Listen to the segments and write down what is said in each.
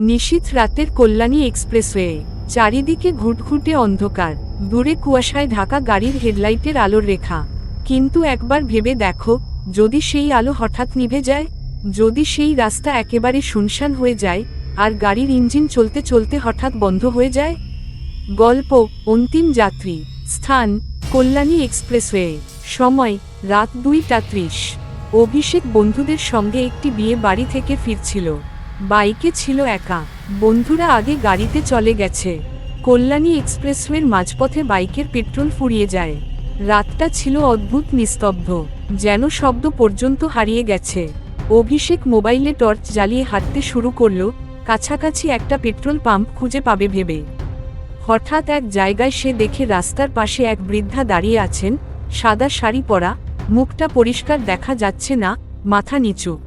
নিশীথ রাতের কল্যাণী এক্সপ্রেসওয়ে, চারিদিকে ঘুটঘুটে অন্ধকার, দূরে কুয়াশায় ঢাকা গাড়ির হেডলাইটের আলোর রেখা। কিন্তু একবার ভেবে দেখো, যদি সেই আলো হঠাৎ নিভে যায়, যদি সেই রাস্তা একেবারে শুনশান হয়ে যায়, আর গাড়ির ইঞ্জিন চলতে চলতে হঠাৎ বন্ধ হয়ে যায়? গল্প, অন্তিম যাত্রী, স্থান, কল্যাণী এক্সপ্রেসওয়ে, সময়, রাত দুইটা ত্রিশ। অভিষেক বন্ধুদের সঙ্গে একটি বিয়ে বাড়ি থেকে ফিরছিল। বাইকে ছিল একা। বন্ধুরা আগে গাড়িতে চলে গেছে। কল্যাণী এক্সপ্রেসওয়ের মাঝপথে বাইকের পেট্রোল ফুরিয়ে যায়। রাতটা ছিল অদ্ভুত নিস্তব্ধ, যেন শব্দ পর্যন্ত হারিয়ে গেছে। অভিষেক মোবাইলে টর্চ জ্বালিয়ে হাঁটতে শুরু করল, কাছাকাছি একটা পেট্রোল পাম্প খুঁজে পাবে ভেবে। হঠাৎ এক জায়গায় সে দেখে রাস্তার পাশে এক বৃদ্ধা দাঁড়িয়ে আছেন, সাদা শাড়ি পরা, মুখটা পরিষ্কার দেখা যাচ্ছে না, মাথা নিচু।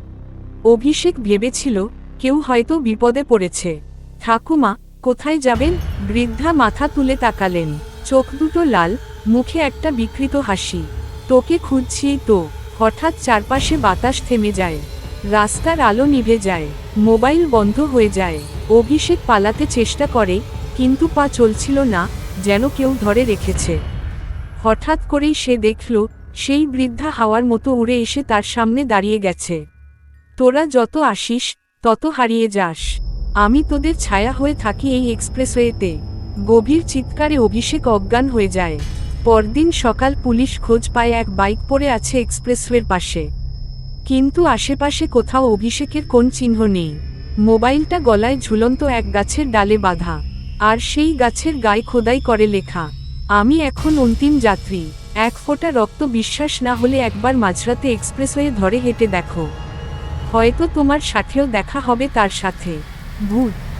অভিষেক ভেবেছিল কেউ হয়তো বিপদে পড়েছে। ঠাকুমা, কোথায় যাবেন? বৃদ্ধা মাথা তুলে তাকালেন। চোখ দুটো লাল, মুখে একটা বিকৃত হাসি। তোকে খুঁজছি তো। হঠাৎ চারপাশে বাতাস থেমে যায়। রাস্তার আলো নিভে যায়। মোবাইল বন্ধ হয়ে যায়। অভিষেক পালাতে চেষ্টা করে, কিন্তু পা চলছিল না, যেন কেউ ধরে রেখেছে। হঠাৎ করেই সে দেখল, সেই বৃদ্ধা হাওয়ার মতো উড়ে এসে তার সামনে দাঁড়িয়ে গেছে। তোরা যত আসিস তত হারিয়ে যাস। আমি তোদের ছায়া হয়ে থাকি এই এক্সপ্রেসওয়েতে। গভীর চিৎকারে অভিষেক অজ্ঞান হয়ে যায়। পরদিন সকাল পুলিশ খোঁজ পায় এক বাইক পড়ে আছে এক্সপ্রেসওয়ের পাশে। কিন্তু আশেপাশে কোথাও অভিষেকের কোন চিহ্ন নেই। মোবাইলটা গলায় ঝুলন্ত এক গাছের ডালে বাঁধা। আর সেই গাছের গায়ে খোদাই করে লেখা, আমি এখন অন্তিম যাত্রী। এক ফোঁটা রক্ত বিশ্বাস না হলে একবার মাঝরাতে এক্সপ্রেসওয়ে ধরে হেঁটে দেখো। হয়তো তোমার সাথেও দেখা হবে তার সাথে। ভূত।